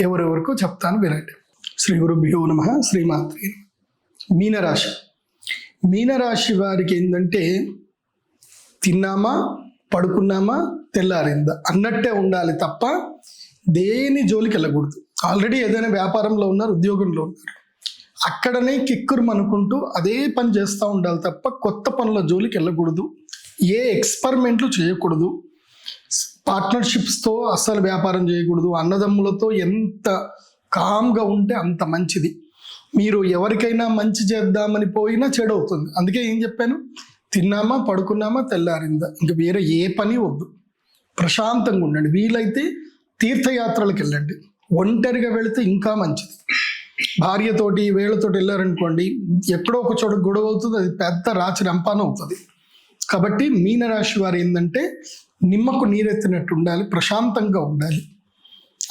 ఎవరెవరికో చెప్తాను వినండి. శ్రీ గురుభ్యో నమ. శ్రీమాత్రి మీనరాశి. మీనరాశి వారికి ఏంటంటే తిన్నామా పడుకున్నామా తెల్లారిందా అన్నట్టే ఉండాలి తప్ప దేని జోలికి వెళ్ళకూడదు. ఆల్రెడీ ఏదైనా వ్యాపారంలో ఉన్నారు ఉద్యోగంలో ఉన్నారు. అక్కడనే కిక్కురు అనుకుంటూ అదే పని చేస్తూ ఉండాలి తప్ప కొత్త పనుల జోలికి వెళ్ళకూడదు. ఏ ఎక్స్పెరిమెంట్లు చేయకూడదు. పార్ట్నర్షిప్స్తో అస్సలు వ్యాపారం చేయకూడదు. అన్నదమ్ములతో ఎంత కామ్గా ఉంటే అంత మంచిది. మీరు ఎవరికైనా మంచి చేద్దామని పోయినా చెడు అవుతుంది అందుకే ఏం చెప్పాను? తిన్నామా పడుకున్నామా తెల్లారిందా. ఇంకా వేరే ఏ పని వద్దు. ప్రశాంతంగా ఉండండి. వీలైతే తీర్థయాత్రలకు వెళ్ళండి. ఒంటరిగా వెళితే ఇంకా మంచిది. భార్యతోటి వేళ్ళతోటి వెళ్ళారనుకోండి ఎక్కడో ఒక చోట గొడవ అవుతుంది అది పెద్ద రాచి రంపాన అవుతుంది కాబట్టి మీనరాశి వారు ఏంటంటే నిమ్మకు నీరెత్తినట్టు ఉండాలి ప్రశాంతంగా ఉండాలి.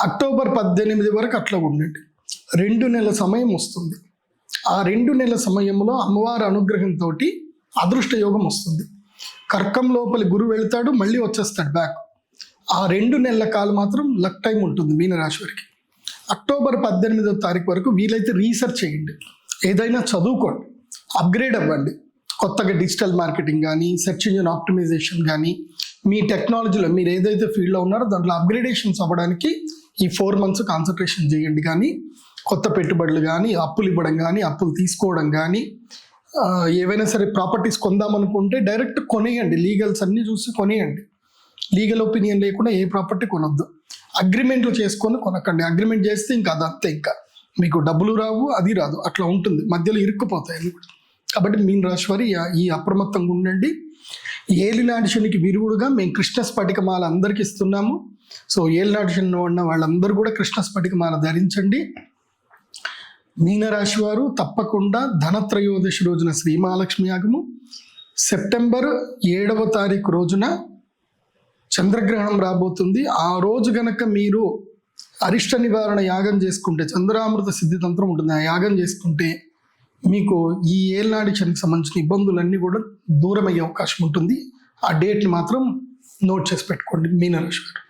అక్టోబర్ పద్దెనిమిది వరకు అట్లా ఉండండి. రెండు నెలల సమయం వస్తుంది. ఆ రెండు నెలల సమయంలో అమ్మవారి అనుగ్రహంతో అదృష్ట యోగం వస్తుంది. కర్కం లోపలి గురువు వెళ్తాడు మళ్ళీ వచ్చేస్తాడు బ్యాక్ ఆ రెండు నెలల కాలం మాత్రం లక్ టైం ఉంటుంది మీనరాశి వారికి. అక్టోబర్ పద్దెనిమిదో తారీఖు వరకు వీలైతే రీసెర్చ్ చేయండి. ఏదైనా చదువుకోండి. అప్గ్రేడ్ అవ్వండి. కొత్తగా డిజిటల్ మార్కెటింగ్ కానీ సెర్చ్ ఇంజిన్ ఆప్టిమైజేషన్ కానీ మీ టెక్నాలజీలో మీరు ఏదైతే ఫీల్డ్లో ఉన్నారో దాంట్లో అప్గ్రేడేషన్స్ అవ్వడానికి ఈ ఫోర్ మంత్స్ కాన్సన్ట్రేషన్ చేయండి కానీ కొత్త పెట్టుబడులు కానీ అప్పులు ఇవ్వడం కానీ అప్పులు తీసుకోవడం కానీ ఏవైనా సరే ప్రాపర్టీస్ కొందామనుకుంటే డైరెక్ట్ కొనేయండి. లీగల్స్ అన్నీ చూసి కొనేయండి. లీగల్ ఒపీనియన్ లేకుండా ఏ ప్రాపర్టీ కొనొద్దు. అగ్రిమెంట్లు చేసుకొని కొనకండి. అగ్రిమెంట్ చేస్తే ఇంకా అదంతే ఇంకా. మీకు డబ్బులు రావు అది రాదు. అట్లా ఉంటుంది. మధ్యలో ఇరుక్కుపోతాయి కూడా. కాబట్టి మీన్ రాశి వారి ఈ- అప్రమత్తంగా ఉండండి. ఏలినాటి శనికి విరుగుడుగా మేము కృష్ణ స్ఫటికమాల అందరికి ఇస్తున్నాము. సో ఏలినాటి శని ఉన్న వాళ్ళందరూ కూడా కృష్ణ స్ఫటికమాల ధరించండి. మీనరాశి వారు తప్పకుండా ధనత్రయోదశి రోజున శ్రీ మహాలక్ష్మి యాగము సెప్టెంబర్ ఏడవ తారీఖు రోజున చంద్రగ్రహణం రాబోతుంది. ఆ రోజు గనక మీరు అరిష్ట నివారణ యాగం చేసుకుంటే చంద్రామృత సిద్ధి తంత్రం ఉంటుంది. ఆ యాగం చేసుకుంటే మీకు ఈ ఏళ్ళనాడు శనికి సంబంధించిన ఇబ్బందులన్నీ కూడా దూరమయ్యే అవకాశం ఉంటుంది. ఆ డేట్ని మాత్రం నోట్ చేసి పెట్టుకోండి. మీనరాశి గారు.